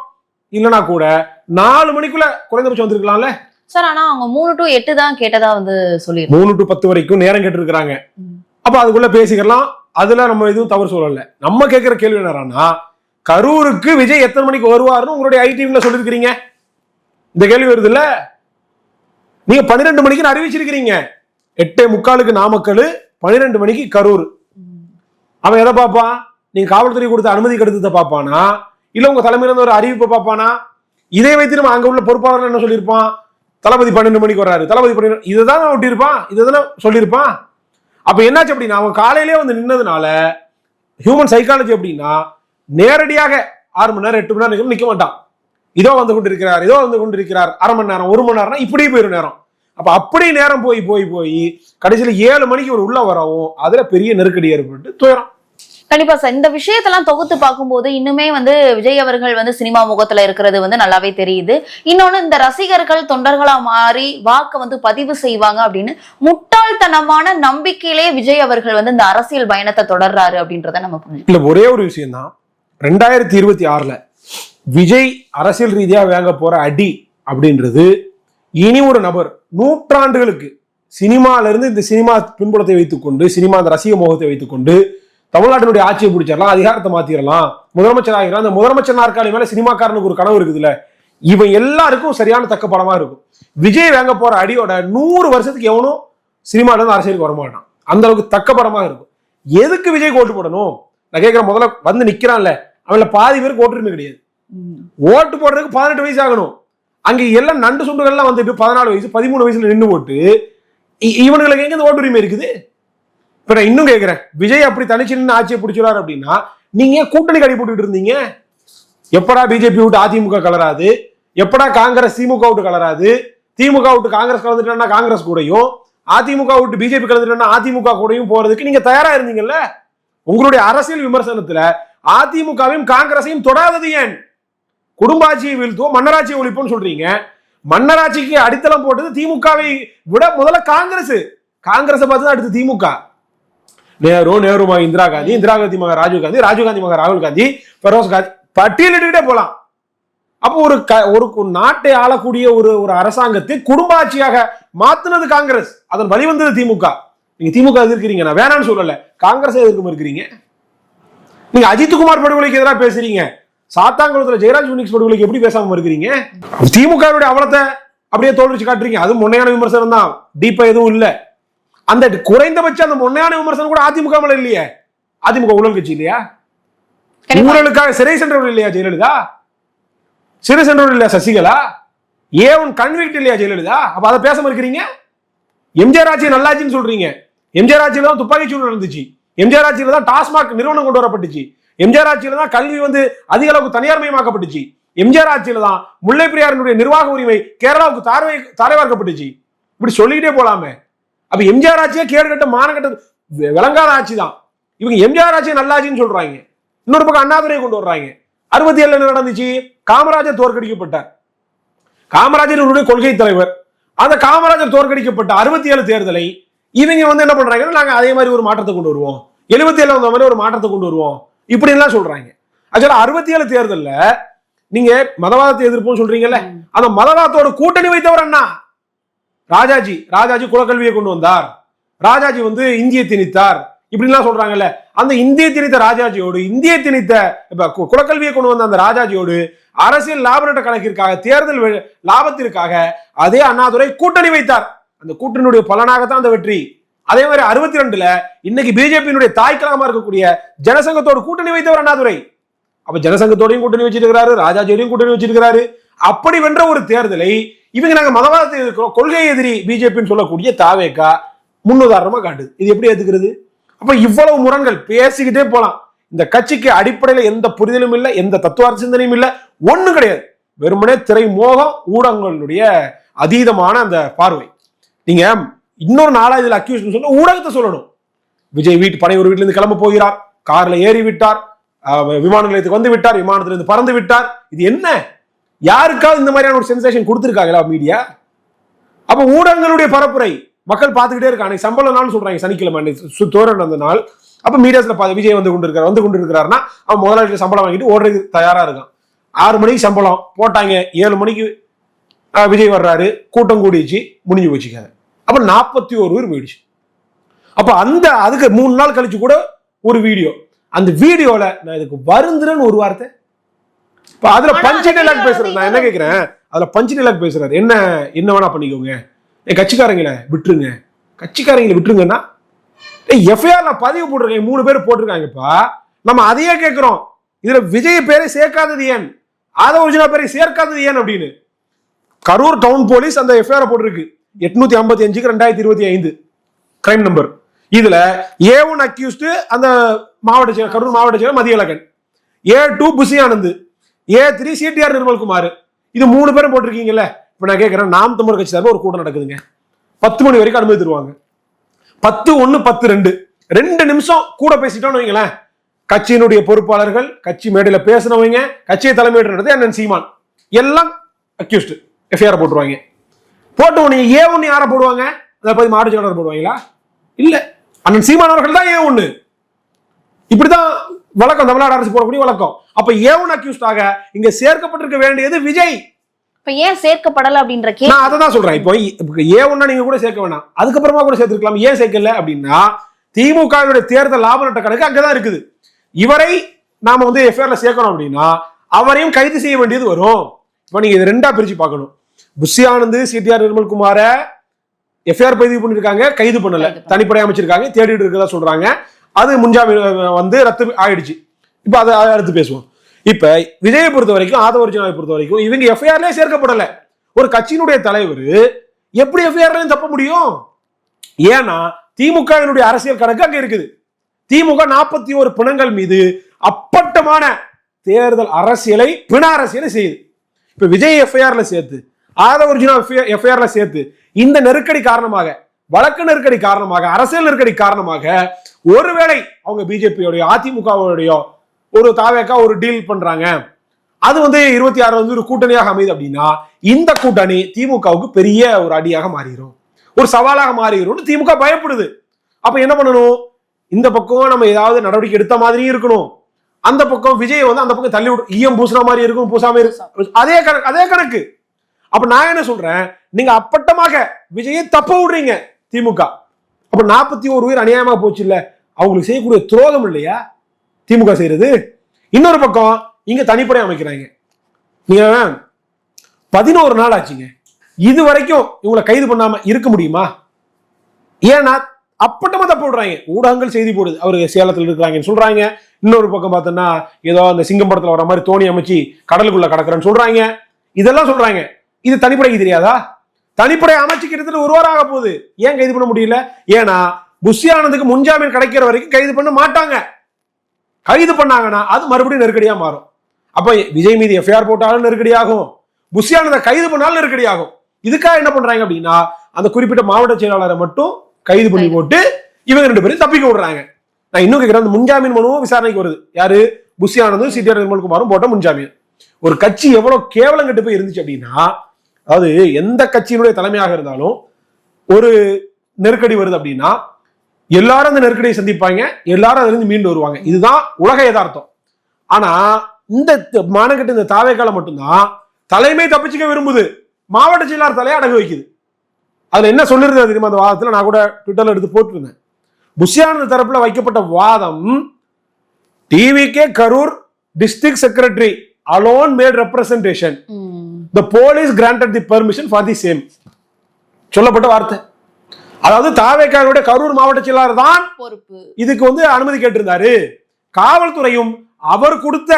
இல்லைனா கூட நாலு மணிக்குள்ள குறைந்தபட்சம் வந்திருக்கலாம்ல? சார் ஆனா அவங்க மூணு டு எட்டு தான் கேட்டதா வந்து சொல்லியிருக்காங்க. மூணு டு பத்து வரைக்கும் நேரம் கேட்டிருக்கிறாங்க. அப்ப அதுக்குள்ள பேசிக்கலாம். அதுல நம்ம எதுவும் தவறு சொல்லல. நம்ம கேட்கிற கேள்வி என்னன்னா கரூருக்கு விஜய் எத்தனை மணிக்கு வருவாருன்னு உங்களுடைய ஐடிவில சொல்லிருக்கிறீங்க இந்த கேள்வி வருது இல்ல நீங்க பன்னிரெண்டு மணிக்கு அறிவிச்சிருக்கிறீங்க. எட்டே முக்காலுக்கு நாமக்கல் பன்னிரெண்டு மணிக்கு கரூர். அவன் எதை பார்ப்பான் நீங்க காவல்துறை கொடுத்த அனுமதி கடிதத்தை பார்ப்பானா? இல்ல உங்க தலைமையிலிருந்து ஒரு அறிவிப்பை பார்ப்பானா? இதை வைத்து நம்ம அங்க உள்ள பொறுப்பாளர் என்ன சொல்லியிருப்பான்? தளபதி பன்னெண்டு மணிக்கு வர்றாரு. தளபதி பன்னெண்டு இதை தான் ஒட்டியிருப்பான்? இதை தானே சொல்லியிருப்பான்? அப்ப என்னாச்சு அப்படின்னா அவன் காலையிலே வந்து நின்னதுனால ஹியூமன் சைக்காலஜி அப்படின்னா நேரடியாக ஆறு மணி நேரம் எட்டு மணி நேரம் நிற்க மாட்டான். இதோ வந்து கொண்டிருக்கிறார் இதோ வந்து கொண்டிருக்கிறார். அரை மணி நேரம் ஒரு மணி நேரம்னா இப்படியே போயிடும் நேரம். அப்ப அப்படி நேரம் போய் போய் போய் கடைசியில ஏழு மணிக்கு ஒரு உள்ள வரவும் அதுல பெரிய நெருக்கடி ஏற்பட்டு துயரம். கண்டிப்பா சார். இந்த விஷயத்தெல்லாம் தொகுத்து பார்க்கும்போது இன்னுமே வந்து விஜய் அவர்கள் வந்து சினிமா முகத்துல இருக்கிறது வந்து நல்லாவே தெரியுது. இன்னொன்னு இந்த ரசிகர்கள் தொண்டர்களா மாறி வாக்க வந்து பதிவு செய்வாங்க அப்படின்னு முட்டாள்தனமான நம்பிக்கையிலே விஜய் அவர்கள் வந்து இந்த அரசியல் பயணத்தை தொடர்றாரு அப்படின்றத நம்ம புரிஞ்சுக்கணும். இல்ல ஒரே ஒரு விஷயம் தான் ரெண்டாயிரத்தி இருபத்தி ஆறுல விஜய் அரசியல் ரீதியா வாங்க போற அடி அப்படின்றது இனி ஒரு நபர் நூற்றாண்டுகளுக்கு சினிமால இருந்து இந்த சினிமா பின்புலத்தை வைத்துக்கொண்டு சினிமா அந்த ரசிக மோகத்தை வைத்துக்கொண்டு தமிழ்நாட்டினுடைய ஆட்சியை பிடிச்சிடலாம் அதிகாரத்தை மாத்திரலாம். முதலமைச்சர் ஆகிடலாம் அந்த முதலமைச்சர் நாற்காலி மேல சினிமாக்காரனுக்கு ஒரு கனவு இருக்குதுல்ல இவன் எல்லாருக்கும் சரியான தக்க படமா இருக்கும். விஜய் வாங்க போற அடியோட நூறு வருஷத்துக்கு எவனும் சினிமால இருந்து அரசியலுக்கு வரமாட்டான். அந்த அளவுக்கு தக்க படமா இருக்கும். எதுக்கு விஜய் ஓட்டு போடணும்? நான் கேட்கிறேன் முதல்ல வந்து நிக்கிறான்ல அவன்ல பாதி பேருக்கு ஓட்டுரிமை கிடையாது. ஓட்டு போடுறதுக்கு பதினெட்டு வயசு ஆகணும். அங்க எல்லாம் நண்டு சுண்டுகள்லாம் வந்துட்டு பதினாலு வயசு பதிமூணு வயசுல நின்று போட்டு இ- இவனுங்களுக்கு எங்க ஓட்டு ஓட்டுரிமை இருக்குது? இப்ப நான் இன்னும் கேட்கிறேன் விஜய் அப்படி தனிச்சு நின்று ஆட்சியை பிடிச்சிடாரு அப்படின்னா நீங்க ஏன் கூட்டணி கடி போட்டுட்டு இருந்தீங்க? எப்படா பிஜேபி விட்டு அதிமுக கலராது? எப்படா காங்கிரஸ் திமுக விட்டு கலராது? திமுக விட்டு காங்கிரஸ் கலந்துட்டா காங்கிரஸ் கூடயும் அதிமுக விட்டு பிஜேபி கலந்துட்டா அதிமுக கூடயும் போறதுக்கு நீங்க தயாரா இருந்தீங்கல்ல? உங்களுடைய அரசியல் விமர்சனத்துல அதிமுகவையும் காங்கிரஸையும் தொடாதது ஏன்? குடும்ப ஆட்சியை வீழ்த்துவோம் மன்னராட்சியை ஒழிப்போம்னு சொல்றீங்க. மன்னராட்சிக்கு அடித்தளம் போட்டது திமுகவை விட முதல்ல காங்கிரஸ் காங்கிரஸை பார்த்து தான் அடுத்து திமுக. நேரு நேரு மக இந்திரா காந்தி இந்திரா காந்தி மக ராஜீவ் காந்தி ராஜீவ் காந்தி மக ராகுல் காந்தி பெரோஸ் காந்தி பட்டியலிட்டுக்கிட்டே போலாம். அப்போ ஒரு க ஒரு நாட்டை ஆளக்கூடிய ஒரு ஒரு அரசாங்கத்தை குடும்ப ஆட்சியாக மாத்தினது காங்கிரஸ். அதன் வழிவந்தது திமுக. நீங்க திமுக எதிர்க்கிறீங்க நான் வேணாம்னு சொல்லல. காங்கிரஸ் எதிர்க்கும் இருக்கிறீங்க. நீங்க அஜித்குமார் படுகொலைக்கு எதிராக பேசுறீங்க. சாத்தாங்குளத்துல ஜெயராஜ் யூனிக்ஸ் படுகொலைக்கு எப்படி பேசாம இருக்கிறீங்க திமுகவுடைய அவலத்தை அப்படியே தோல்விச்சு காட்டுறீங்க. அது முன்னையான விமர்சனம் தான். டீப்பா எதுவும் இல்ல. அந்த குறைந்தபட்சம் அந்த முன்னையான விமர்சனம் கூட அதிமுக மேல இல்லையே. அதிமுக ஊழல் கட்சி இல்லையா. ஊழலுக்காக சிறை சென்றவர் இல்லையா ஜெயலலிதா? சிறை சென்றவர் இல்லையா சசிகலா? ஏ ஒன் கன்விக்ட் இல்லையா ஜெயலலிதா? அப்ப அதை பேசாம இருக்கிறீங்க? எம்ஜிஆர் ஆட்சி நல்லாச்சுன்னு சொல்றீங்க. எம்ஜிஆர் ஆட்சியில தான் துப்பாக்கி சூடு இருந்துச்சு எம்ஜிஆர் ஆட்சியில தான் டாஸ்மாக் நிறுவனம் கொண்டு வரப்பட்டுச்சு. எம்ஜிஆர் ஆட்சியில தான் கல்வி வந்து அதிக அளவுக்கு தனியார் மயமாக்கப்பட்டுச்சு எம்ஜிஆர் ஆட்சியில தான் முல்லை பெரியாரினுடைய நிர்வாக உரிமை கேரளாவுக்கு தாரை தாரைவார்க்கப்பட்டுச்சு. இப்படி சொல்லிக்கிட்டே போலாமே. அப்ப எம்ஜிஆர் ஆட்சியே கேடு கட்ட மானக்கட்ட விளங்காத ஆட்சி தான். இவங்க எம்ஜிஆர் ஆட்சியை நல்லாட்சின்னு சொல்றாங்க. இன்னொரு பக்கம் அண்ணாதுரை கொண்டு வர்றாங்க. அறுபத்தி ஏழுல என்ன நடந்துச்சு? காமராஜர் தோற்கடிக்கப்பட்டார். காமராஜர் இவருடைய கொள்கை தலைவர். அந்த காமராஜர் தோற்கடிக்கப்பட்ட அறுபத்தி ஏழு தேர்தலை இவங்க வந்து என்ன பண்றாங்கன்னா நாங்க அதே மாதிரி ஒரு மாற்றத்தை கொண்டு வருவோம். எழுபத்தி ஏழு வந்த மாதிரி ஒரு மாற்றத்தை கொண்டு வருவோம். இப்படி எல்லாம் சொல்றாங்க. ஆக்சுவலா அறுபத்தி ஏழு தேர்தல்ல நீங்க மதவாதத்தை எதிர்ப்புன்னு சொல்றீங்கல்ல அந்த மதவாதத்தோட கூட்டணி வைத்தவர் அண்ணா. ராஜாஜி ராஜாஜி குலக்கல்வியை கொண்டு வந்தார். ராஜாஜி வந்து இந்திய திணித்தார். இப்படிலாம் சொல்றாங்கல்ல அந்த இந்திய திணித்த ராஜாஜியோடு இந்திய திணித்த இப்ப குலக்கல்வியை கொண்டு வந்த அந்த ராஜாஜியோடு அரசியல் லாபநட்ட கணக்கிற்காக தேர்தல் லாபத்திற்காக அதே அண்ணாதுரை கூட்டணி வைத்தார். அந்த கூட்டணியுடைய பலனாகத்தான் அந்த வெற்றி. அதே மாதிரி அறுபத்தி ரெண்டுல இன்னைக்கு பிஜேபியினுடைய தாய் கழகமா இருக்கக்கூடிய ஜனசங்கத்தோடு கூட்டணி வைத்தவர் அண்ணாதுரை. அப்ப ஜனசங்கத்தோடையும் கூட்டணி வச்சிருக்கிறாரு ராஜாஜியோடையும் கூட்டணி வச்சிருக்கிறாரு. அப்படி வென்ற ஒரு தேர்தலை இவங்க நாங்க மதவாதத்தை எதிர்க்கிறோம் கொள்கை எதிரி பிஜேபின்னு சொல்லக்கூடிய தாவேக்கா முன்னுதாரணமா காட்டுது. இது எப்படி ஏத்துக்கிறது? அப்ப இவ்வளவு முரண்கள் பேசிக்கிட்டே போலாம். இந்த கட்சிக்கு அடிப்படையில எந்த புரிதலும் இல்லை எந்த தத்துவார்த்த சிந்தனையும் இல்லை ஒண்ணும் கிடையாது. வெறுமனே திரை மோகம் ஊடகங்களுடைய அதீதமான அந்த பார்வை. நீங்க இன்னொரு நாளா இதுல அக்யூஸ் சொன்னா ஊடகத்தை சொல்லணும். விஜய் வீட்டு பனையூர் வீட்டுல இருந்து கிளம்ப போகிறார். கார்ல ஏறி விட்டார். விமான நிலையத்துக்கு வந்து விட்டார். விமானத்துல இருந்து பறந்து விட்டார். இது என்ன? யாருக்காவது இந்த மாதிரியான ஒரு சென்சேஷன் கொடுத்துருக்காங்களா மீடியா அப்ப ஊடகங்களுடைய பரப்புரை. மக்கள் பார்த்துக்கிட்டே இருக்காங்க. அன்னைக்கு சம்பள நாள் சொல்றாங்க. சனிக்கிழமை அன்னைக்கு சு- அந்த நாள். அப்ப மீடியாஸ்ல பார்த்து விஜய் வந்து கொண்டு இருக்காரு வந்து கொண்டு இருக்கிறாருன்னா அவன் முதலாளி சம்பளம் வாங்கிட்டு ஓடுறதுக்கு தயாரா இருக்கான். ஆறு மணிக்கு சம்பளம் போட்டாங்க. ஏழு மணிக்கு விஜய் வர்றாரு. கூட்டம் கூடிச்சு முடிஞ்சு போச்சுக்காது அப்ப நாற்பத்தி ஒரு பேர் போயிடுச்சு. அப்ப அந்த அதுக்கு மூணு நாள் கழிச்சு கூட ஒரு வீடியோ. அந்த வீடியோல நான் இதுக்கு வருந்துறேன்னு ஒரு வார்த்தை. இப்ப அதுல பஞ்சு டைலாக் பேசுறேன் நான் என்ன வந்து கேக்குறேன்? அதுல பஞ்சு டைலாக் பேசுறாரு. என்ன என்ன வேணா பண்ணிக்கோங்க. என் கட்சிக்காரங்களை விட்டுருங்க. கட்சிக்காரங்களை விட்டுருங்கன்னா எஃப்ஐஆர்ல பதிவு போட்டிருக்கேன். மூணு பேர் போட்டிருக்காங்கப்பா. நம்ம அதையே கேட்கிறோம் இதுல விஜய் பேரை சேர்க்காதது ஏன்? ஆதவ ஒரிஜினா பேரை சேர்க்காதது ஏன் அப்படின்னு. கரூர் டவுன் போலீஸ் அந்த எஃப்ஐஆர் போட்டிருக்கு. எட்நூத்தி ஐம்பத்தி அஞ்சுக்கு ரெண்டாயிரத்தி இருபத்தி ஐந்து. கிரைம் நம்பர் இதுல ஏ ஒன் அக்யூஸ்டு அந்த மாவட்ட செயலர் கரூர் மாவட்ட செயலர் Mathiyazhagan. A two Bussy Anand A three CTR Nirmalkumar. இது மூணு பேரும் போட்டிருக்கீங்கல்ல? இப்ப நான் கேட்குறேன் நாம் தமிழர் கட்சி சார்பாக ஒரு கூட்டம் நடக்குதுங்க. பத்து மணி வரைக்கும் அனுமதி தருவாங்க. பத்து ஒன்று பத்து ரெண்டு. ரெண்டு நிமிஷம் கூட பேசிட்டோம்னு வைங்களேன். கட்சியினுடைய பொறுப்பாளர்கள் கட்சி மேடையில் பேசினவங்க கட்சியை தலைமையிட்டு நடத்தி அண்ணன் சீமான். எல்லாம் அக்யூஸ்டு எஃப்ஐஆர் போட்டுருவாங்க. போட்டு நீங்க ஏ ஒன்னு யாரை போடுவாங்க? அதை போய் மாவட்ட செயலாளர் போடுவாங்களா? இல்ல. அண்ணன் சீமான் அவர்கள் தான் ஏ ஒன்னு இப்படிதான் வழக்கம் தமிழ்நாடு அரசு போடக்கூடிய வழக்கம். அப்ப ஏ ஒன் அக்யூஸ்டாக இங்க சேர்க்கப்பட்டிருக்க வேண்டியது விஜய். இப்ப ஏன் சேர்க்கப்படல அப்படின்ற கேள்வி? நான் அதை தான் சொல்றேன். இப்போ இப்போ ஏ ஒன்னா நீங்க கூட சேர்க்க வேணாம். அதுக்கப்புறமா கூட சேர்த்துருக்கலாம். ஏன் சேர்க்கல அப்படின்னா திமுகவுடைய தேர்தல் லாப நட்ட கணக்கு அங்கதான் இருக்குது. இவரை நாம வந்து எஃப்ஐஆர்ல சேர்க்கணும் அப்படின்னா அவரையும் கைது செய்ய வேண்டியது வரும். இப்போ நீங்க இது ரெண்டா பிரிச்சு பார்க்கணும். புஷி ஆனந்த் சிடிஆர் நிர்மல்குமார எஃப்ஐஆர் பதிவு பண்ணிருக்காங்க. கைது பண்ணல. தனிப்படை அமைச்சிருக்காங்க. தேடிட்டு இருக்கதா சொல்றாங்க. அது முன்ஜாமீன் வந்து ரத்து ஆயிடுச்சு. இப்போ அதை அதை அடுத்து பேசுவோம். இப்ப விஜயை பொறுத்த வரைக்கும் ஆதவர்ஜனாவை பொறுத்த வரைக்கும் இவங்க எஃப்ஐஆர்லயே சேர்க்கப்படல. ஒரு கட்சியினுடைய தலைவர் எப்படி எஃப்ஐஆர்லையும் தப்ப முடியும்? ஏன்னா திமுகவினுடைய அரசியல் கணக்கு அங்க இருக்குது. திமுக நாற்பத்தி ஒரு பிணங்கள் மீது அப்பட்டமான தேர்தல் அரசியலை பிண அரசியலை செய்யுது. இப்ப விஜய் எஃப்ஐஆர்ல சேர்த்து ஆதவர்ஜுனா எஃப்ஐஆர்ல சேர்த்து இந்த நெருக்கடி காரணமாக வழக்கு நெருக்கடி காரணமாக அரசியல் நெருக்கடி காரணமாக ஒருவேளை அவங்க பிஜேபியோடைய அதிமுகவுடைய ஒரு தாவேக்கா ஒரு டீல் பண்றாங்க. அது வந்து இருபத்தி ஆறு வந்து ஒரு கூட்டணியாக அமையுது அப்படின்னா இந்த கூட்டணி திமுகவுக்கு பெரிய ஒரு அடியாக மாறிடும் ஒரு சவாலாக மாறிடும் திமுக பயப்படுது. அப்ப என்ன பண்ணணும்? இந்த பக்கம் நம்ம ஏதாவது நடவடிக்கை எடுத்த மாதிரியும் இருக்கணும். அந்த பக்கம் விஜய் வந்து அந்த பக்கம் தள்ளி விடு ஈயம் பூசுற மாதிரி இருக்கும் பூசாம இருக்கும் அதே கணக்கு அதே கணக்கு. அப்ப நான் என்ன சொல்றேன்? நீங்க அப்பட்டமாக விஜயை தப்ப விடுறீங்க திமுக. அப்ப நாற்பத்தி ஒரு உயிர் அநியாயமா போச்சு இல்ல அவங்களுக்கு செய்யக்கூடிய துரோகம் இல்லையா? திமுக செய்யறது. இன்னொரு பக்கம் இங்க தனிப்படை அமைக்கிறாங்க. நீங்க பதினோரு நாள் ஆச்சுங்க. இது வரைக்கும் இவங்களை கைது பண்ணாம இருக்க முடியுமா? ஏன்னா அப்பட்டமா தப்பு விடுறாங்க. ஊடகங்கள் செய்தி போடுது. அவரு சேலத்தில் இருக்கிறாங்கன்னு சொல்றாங்க. இன்னொரு பக்கம் பார்த்தோன்னா ஏதோ அந்த சிங்கம் படத்துல வர மாதிரி தோணி அமைச்சு கடலுக்குள்ள கடக்குறேன்னு சொல்றாங்க. இதெல்லாம் சொல்றாங்க. இது தனிப்படைக்கு தெரியாதா? தனிப்படை அமைச்சு கிட்டத்தட்ட ஒரு வாரம் ஆக போகுது. ஏன் கைது பண்ண முடியல? ஏன்னா புஷியானதுக்கு முன்ஜாமீன் கிடைக்கிற வரைக்கும் கைது பண்ண மாட்டாங்க. கைது பண்ணாங்கன்னா அது மறுபடியும் நெருக்கடியா மாறும். அப்ப விஜய் மீது எஃப்ஐஆர் போட்டாலும் நெருக்கடியாகும். புஷியானதை கைது பண்ணாலும் நெருக்கடியாகும். இதுக்காக என்ன பண்றாங்க அப்படின்னா அந்த குறிப்பிட்ட மாவட்ட செயலாளரை மட்டும் கைது பண்ணி போட்டு இவங்க ரெண்டு பேரும் தப்பிக்க விடுறாங்க. நான் இன்னும் கேட்கிறேன் அந்த முன்ஜாமீன் மனுவும் விசாரணைக்கு வருது. யாரு? புஷி ஆனந்தும் சிடிஆர் நிர்மல்குமாரும் போட்ட முன்ஜாமீன். ஒரு கட்சி எவ்வளவு கேவலம் கெட்டு போய் இருந்துச்சு அப்படின்னா அதாவது எந்த கட்சியினுடைய தலைமையாக இருந்தாலும் ஒரு நெருக்கடி வருது அப்படின்னா எல்லாரும் அந்த நெருக்கடியை சந்திப்பாங்க எல்லாரும் அதுல இருந்து மீண்டு வருவாங்க. இதுதான் உலக யதார்த்தம். ஆனா இந்த மானக்கட்டு இந்த தாவேக்கால மட்டும்தான் தலைமை தப்பிச்சுக்க விரும்புது. மாவட்ட செயலாளர் தலையை அடகு வைக்குது. அதுல என்ன சொல்லிருந்தது தெரியுமா அந்த வாதத்துல? நான் கூட ட்விட்டர்ல எடுத்து போட்டிருந்தேன். புஷியானந்த தரப்புல வைக்கப்பட்ட வாதம் TVK Karur district secretary alone made representation the police granted the permission for the same சொல்லப்பட்ட வார்த்தை. அதாவது தாவேக்காருடைய கரூர் மாவட்ட செயலாளர் தான் பொறுப்பு. இதுக்கு வந்து அனுமதி கேட்டிருந்தாரு. காவல்துறையும் அவர் கொடுத்த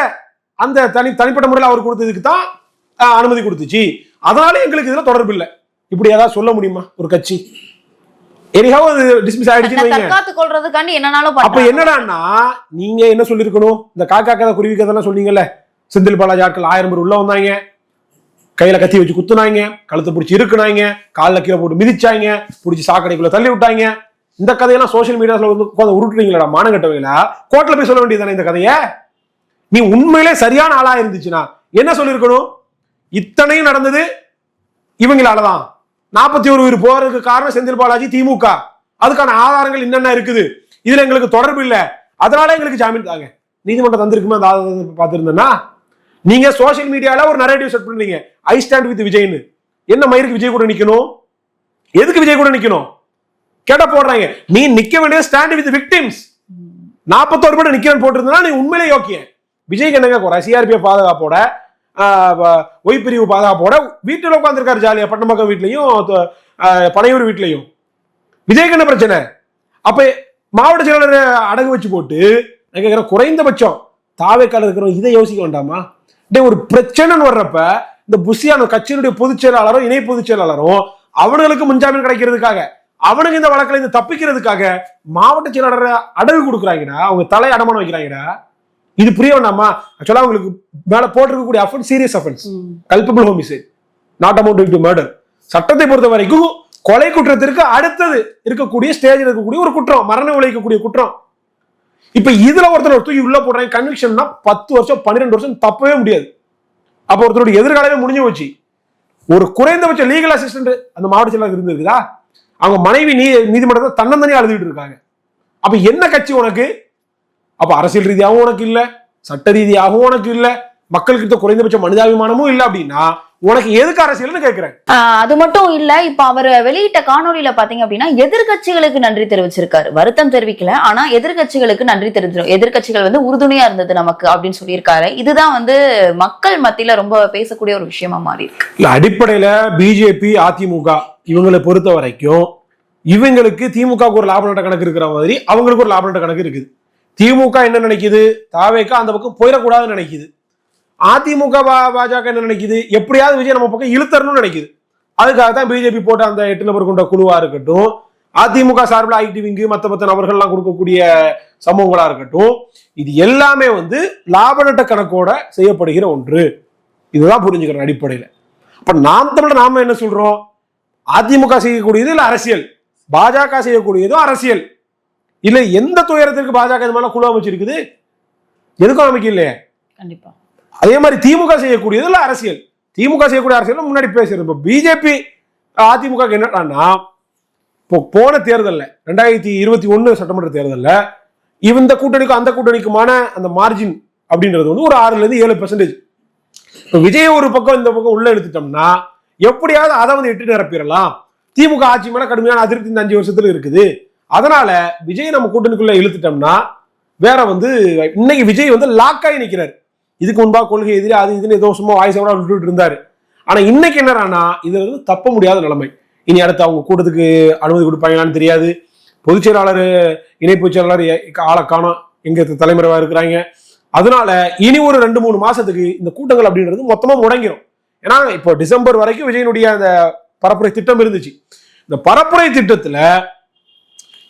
அந்த தனி தனிப்பட்ட முறையில் அவர் கொடுத்ததுக்கு தான் அனுமதி கொடுத்துச்சு. அதனால எங்களுக்கு இதுல தொடர்பு இல்லை. இப்படி ஏதாவது சொல்ல முடியுமா? ஒரு கட்சி. எனிஹாவ் அது டிஸ்மிஸ் கொள்றதுக்காண்டி என்னனாலும் அப்ப. என்னடான்னா நீங்க என்ன சொல்லிருக்கணும் இந்த காக்கா கதை குருவி கதைலாம் சொன்னீங்கல்ல? செந்தில் பாலாஜி ஆட்கள் ஆயிரம் பேர் உள்ள வந்தாங்க. கையில கத்தி வச்சு குத்துனாங்க கழுத்தை பிடிச்சி இருக்குனாங்க காலில் கீழே போட்டு மிதிச்சாங்க பிடிச்சி சாக்கடைக்குள்ள தள்ளி விட்டாங்க. இந்த கதையெல்லாம் சோஷியல் மீடியாஸ்ல வந்து உட்காந்து உருட்டுறீங்களா மானங்கட்டவங்களா கோர்ட்ல போய் சொல்ல வேண்டியதானே இந்த கதையை? நீ உண்மையிலே சரியான ஆளா இருந்துச்சுன்னா என்ன சொல்லியிருக்கணும்? இத்தனையும் நடந்தது இவங்களாலதான். நாற்பத்தி ஒரு உயிர் போறதுக்கு காரணம் செந்தில் பாலாஜி திமுக. அதுக்கான ஆதாரங்கள் என்னென்ன இருக்குது? இதுல எங்களுக்கு தொடர்பு இல்லை. அதனால எங்களுக்கு ஜாமீன் தாங்க. நீதிமன்றம் தந்திருக்குமே? அந்த ஆதாரத்தை பார்த்துருந்தேன்னா? நீங்க சோஷியல் மீடியால ஒரு நரேட்டிவ் செட் பண்ணீங்க ஐ ஸ்டாண்ட் வித் விஜய்னு. என்ன மயிருக்கு விஜய் கூட நிக்கணும்? எதுக்கு விஜய் கூட நிக்கணும்? கேட்ட போடுறாங்க. நீ நிக்க வேண்டிய ஸ்டாண்ட் வித் விக்டிம்ஸ் நாற்பத்தோரு பேர் நிக்கணும் போட்டிருந்தா நீ உண்மையிலே யோக்கியம் விஜய்க்கு என்னங்க குறை? சிஆர்பிஎஃப் பாதுகாப்போட ஒய் பிரிவு பாதுகாப்போட வீட்டில் உட்காந்துருக்காரு ஜாலியா. பட்டமக்கம் வீட்லயும் பனையூர் வீட்லயும். விஜய்க்கு என்ன பிரச்சனை? அப்ப மாவட்ட செயலாளர் அடகு வச்சு போட்டு நான் குறைந்தபட்சம் தாவேக்கால இருக்கிறவங்க இதை யோசிக்க வேண்டாமா? டேய் ஒரு பிரச்சனைன்னு வர்றப்ப இந்த புஷியான கட்சியினுடைய பொதுச் செயலாளரும் இணை பொதுச் செயலாளரும் அவனுங்களுக்கு முன்ஜாமீன் கிடைக்கிறதுக்காக அவனுக்கு இந்த வழக்குல இருந்து தப்பிக்கிறதுக்காக மாவட்ட செயலாளரை அடகு கொடுக்குறாங்கடா அவங்க தலை அடமானம் வைக்கிறாங்கடா. இது புரிய வேண்டாமா? ஆக்சுவலா அவங்களுக்கு மேல போட்டிருக்கக்கூடிய offence serious offence. Culpable homicide not amount to murder சட்டத்தை பொறுத்த வரைக்கும் கொலை குற்றத்திற்கு அடுத்தது இருக்கக்கூடிய ஸ்டேஜில் இருக்கக்கூடிய ஒரு குற்றம் மரண விளைவிக்கக்கூடிய குற்றம். இப்ப இதுல ஒருத்தர் ஒரு தூக்கி உள்ள போடுறாங்க. கன்விக்ஷன்னா பத்து வருஷம் பன்னிரெண்டு வருஷம் தப்பவே முடியாது. அப்ப ஒருத்தருடைய எதிர்காலமே முடிஞ்சு போச்சு. ஒரு குறைந்தபட்ச லீகல் அசிஸ்டன்ட் அந்த மாவட்ட செயலாளர் இருந்திருக்குதா? அவங்க மனைவி நீ நீதிமன்றத்தை தன்னந்தனியா அழுதுகிட்டு இருக்காங்க. அப்ப என்ன கட்சி உனக்கு? அப்ப அரசியல் ரீதியாகவும் உனக்கு இல்ல சட்ட ரீதியாகவும் உனக்கு இல்லை மக்கள்கிட்ட குறைந்தபட்ச மனிதாபிமானமும் இல்ல அப்படின்னா உனக்கு எதுக்கு அரசியல்னு கேட்கிறேன் அது மட்டும் இல்ல இப்ப அவர் வெளியிட்ட காணொளியில பாத்தீங்க அப்படின்னா எதிர்க்கட்சிகளுக்கு நன்றி தெரிவிச்சிருக்காரு. வருத்தம் தெரிவிக்கல ஆனா எதிர்க்கட்சிகளுக்கு நன்றி தெரிவிச்சிரும் எதிர்க்கட்சிகள் வந்து உறுதுணையா இருந்தது நமக்கு அப்படின்னு சொல்லியிருக்காரு. இதுதான் வந்து மக்கள் மத்தியில ரொம்ப பேசக்கூடிய ஒரு விஷயமா மாறி இருக்கு. இல்ல அடிப்படையில பிஜேபி அதிமுக இவங்களை பொறுத்த வரைக்கும் இவங்களுக்கு திமுகவுக்கு ஒரு லாப நட்ட கணக்கு இருக்கிற மாதிரி அவங்களுக்கு ஒரு லாப நட்ட கணக்கு இருக்குது. திமுக என்ன நினைக்குது? தாவேக்கா அந்த பக்கம் போயிடக்கூடாதுன்னு நினைக்குது. அதிமுக பாஜக என்ன நினைக்குது? எப்படியாவது விஜய் நம்ம பக்கம் இழுத்தரணும்னு நினைக்குது. அதுக்காக தான் பிஜேபி போட்ட அந்த எட்டு நபர் கொண்ட குழுவா இருக்கட்டும் அதிமுக சார்பில் ஐடி விங்கு மற்ற மற்ற நபர்கள்லாம் கொடுக்கக்கூடிய சமூகங்களா இருக்கட்டும் இது எல்லாமே வந்து லாப நட்ட கணக்கோட செய்யப்படுகிற ஒன்று. இதுதான் புரிஞ்சுக்கிறேன் அடிப்படையில். அப்ப நாம் தமிழ் நாம என்ன சொல்றோம்? அதிமுக செய்யக்கூடியது இல்லை அரசியல்? பாஜக செய்யக்கூடியதும் அரசியல்? இல்லை எந்த துயரத்திற்கு பாஜக இது மாதிரி குழு அமைச்சிருக்குது? எதுக்கும் அமைக்க இல்லையே கண்டிப்பா. அதே மாதிரி திமுக செய்யக்கூடியது அரசியல்? திமுக செய்யக்கூடிய அரசியல் முன்னாடி பேசுறது இப்போ பிஜேபி அதிமுக என்னன்னா இப்போ போன தேர்தலில் ரெண்டாயிரத்தி இருபத்தி ஒன்று சட்டமன்ற தேர்தலில் இந்த கூட்டணிக்கும் அந்த கூட்டணிக்குமான அந்த மார்ஜின் அப்படின்றது வந்து ஒரு ஆறுலேருந்து ஏழு பெர்சன்டேஜ் இப்போ விஜய் ஒரு பக்கம் இந்த பக்கம் உள்ள எடுத்துட்டோம்னா எப்படியாவது அதை வந்து எட்டு நிரப்பிடலாம். திமுக ஆட்சி மேல கடுமையான அதிருப்தி இந்த அஞ்சு வருஷத்துல இருக்குது. அதனால விஜய் நம்ம கூட்டணிக்குள்ள இழுத்துட்டோம்னா வேற வந்து இன்னைக்கு விஜய் வந்து லாக்காகி நிற்கிறார் இதுக்கு முன்பாக கொள்கை எதிரி அது இதுன்னு ஏதோ சும்மா வாய்ஸ் கூட விட்டுட்டு இருந்தாரு. ஆனா இன்னைக்கு என்னடான்னா இதுல இருந்து தப்ப முடியாத நிலைமை. இனி அடுத்து அவங்க கூட்டத்துக்கு அனுமதி கொடுப்பாங்களான்னு தெரியாது. பொதுச் செயலாளர் இணை பொதுச் செயலாளர் ஆளை காணோம். எங்க தலைமுறைவாக இருக்கிறாங்க. அதனால இனி ஒரு ரெண்டு மூணு மாசத்துக்கு இந்த கூட்டங்கள் அப்படின்றது மொத்தமா முடங்கிடும் ஏன்னா இப்போ டிசம்பர் வரைக்கும் விஜயனுடைய அந்த பரப்புரை திட்டம் இருந்துச்சு. இந்த பரப்புரை திட்டத்துல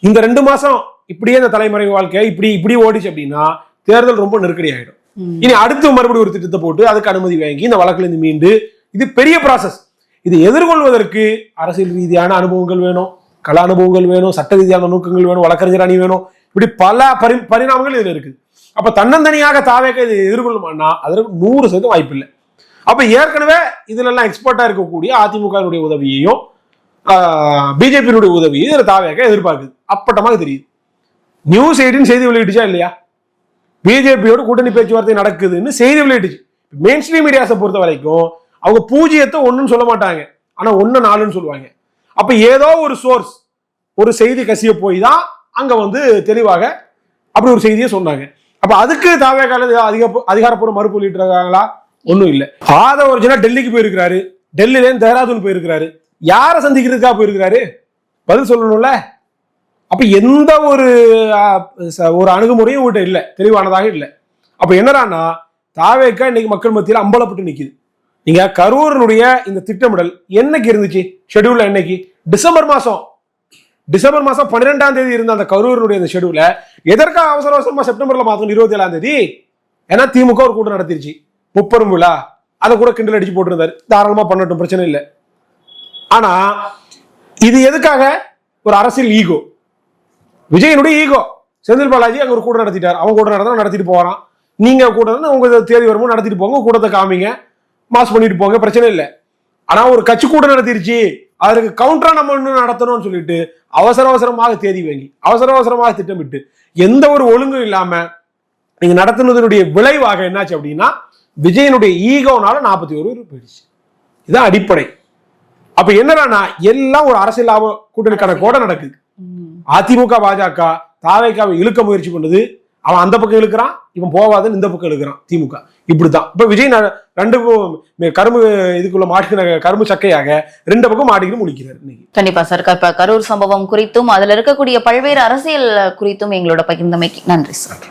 இந்த ரெண்டு மாசம் இப்படியே இந்த தலைமுறை வாழ்க்கை இப்படி இப்படி ஓடிச்சு அப்படின்னா தேர்தல் ரொம்ப நெருக்கடி ஆயிடும் இனி அடுத்து மறுபடியும் ஒரு திட்டத்தை போட்டு அதுக்கு அனுமதி வாங்கி இந்த வழக்குல இருந்து மீண்டு இது பெரிய ப்ராசஸ் இதை எதிர்கொள்வதற்கு அரசியல் ரீதியான அனுபவங்கள் வேணும் கல அனுபவங்கள் வேணும் சட்ட ரீதியான நோக்கங்கள் வேணும் வழக்கறிஞர் அணி வேணும். இப்படி பல பரி பரிணாமங்கள் இதில் இருக்குது அப்ப தன்னந்தனியாக தாவேக்க இதை எதிர்கொள்ளுமானா அதற்கு நூறு சதவீதம் வாய்ப்பு இல்லை. அப்ப ஏற்கனவே இதுல எல்லாம் எக்ஸ்பர்ட்டா இருக்கக்கூடிய அதிமுகவினுடைய உதவியையும் பிஜேபியினுடைய உதவியும் இதுல தாவேக்க எதிர்பார்க்குது. அப்பட்டமாக தெரியுது. நியூஸ் எயிட்டின் செய்தி வெளியிட்டுச்சா இல்லையா? பிஜேபியோட கூட்டணி பேச்சுவார்த்தை நடக்குதுன்னு செய்தி வெளியிட்டுச்சு. மெயின் ஸ்ட்ரீம் மீடியாஸை பொறுத்த வரைக்கும் அவங்க பூஜ்ஜியத்தை ஒன்றுன்னு சொல்ல மாட்டாங்க. ஆனால் ஒன்று நாலுன்னு சொல்லுவாங்க. அப்போ ஏதோ ஒரு சோர்ஸ் ஒரு செய்தி கசிய போய் தான் அங்கே வந்து தெளிவாக அப்படி ஒரு செய்தியை சொன்னாங்க. அப்போ அதுக்கு தாவே கால அதிக அதிகாரப்பூர்வ மறுப்பு வெளியிட்டிருக்காங்களா? ஒன்றும் இல்லை. ஆதவ ஒரிஜினா டெல்லிக்கு போயிருக்கிறாரு. டெல்லியிலேருந்து தேராதூன் போயிருக்கிறாரு. யாரை சந்திக்கிறதுக்காக போயிருக்கிறாரு? பதில் சொல்லணும்ல? அப்ப எந்த ஒரு ச- ஒரு அணுகுமுறையும் உங்கள்கிட்ட இல்லை. தெளிவானதாக இல்லை. அப்ப என்னடான்னா தாவேக்கா இன்னைக்கு மக்கள் மத்தியில் அம்பலப்பட்டு நிற்கிது நீங்க கரூரினுடைய இந்த திட்டமிடல் என்னைக்கு இருந்துச்சு? ஷெட்யூல்ல என்னைக்கு? டிசம்பர் மாசம். டிசம்பர் மாசம் பன்னிரெண்டாம் தேதி இருந்த அந்த கரூரினுடைய இந்த ஷெடியூல எதற்காக அவசர அவசரமா செப்டம்பர்ல மாத்தணும்? இருபத்தி ஏழாம் தேதி? ஏன்னா திமுக ஒரு கூட்டம் நடத்திருச்சு. முப்பெரும் விழா. அதை கூட கிண்டல் அடிச்சு போட்டிருந்தாரு. தாராளமா பண்ணட்டும் பிரச்சனை இல்லை. ஆனா இது எதுக்காக? ஒரு அரசியல் ஈகோ. விஜயனுடைய ஈகோ செந்தில் பாலாஜி அங்கே ஒரு கூட்டம் நடத்திட்டார். அவன் கூட்டம் நடத்தினா நடத்திட்டு போகிறான் நீங்கள் கூட்டம் நடத்தினா உங்க தேதி வரும்போது நடத்திட்டு போங்க கூட்டத்தை காமிங்க மாஸ் பண்ணிட்டு போங்க பிரச்சனை இல்லை. ஆனால் ஒரு கட்சி கூட்டம் நடத்திருச்சு. அதற்கு கவுண்டராக நம்ம இன்னும் நடத்தணும்னு சொல்லிட்டு அவசர அவசரமாக தேதி வாங்கி அவசர அவசரமாக திட்டமிட்டு எந்த ஒரு ஒழுங்கும் இல்லாமல் நீங்கள் நடத்தினதனுடைய விளைவாக என்னாச்சு அப்படின்னா விஜயனுடைய ஈகோனால நாற்பத்தி ஒரு போயிடுச்சு. இதுதான் அடிப்படை. அப்போ என்னடானா எல்லாம் ஒரு அரசியல் லாப கூட்டணி கணக்கோட நடக்குது. அதிமுக பாஜக தாவைக்காவை இழுக்க முயற்சி பண்ணுது அவன் அந்த பக்கம் இழுக்கிறான் இவன் போவாதுன்னு இந்த பக்கம் இழுக்கிறான் திமுக. இப்படித்தான். இப்ப விஜய் ந- ரெண்டு கரும்பு இதுக்குள்ள மாட்டின கரும்பு சக்கையாக ரெண்டு பக்கம் மாட்டிக்கிட்டு முடிக்கிறார் இன்னைக்கு. கண்டிப்பா சார். இப்ப கரூர் சம்பவம் குறித்தும் அதுல இருக்கக்கூடிய பல்வேறு அரசியல் குறித்தும் எங்களோட பகிர்ந்தமைக்கு நன்றி சார்.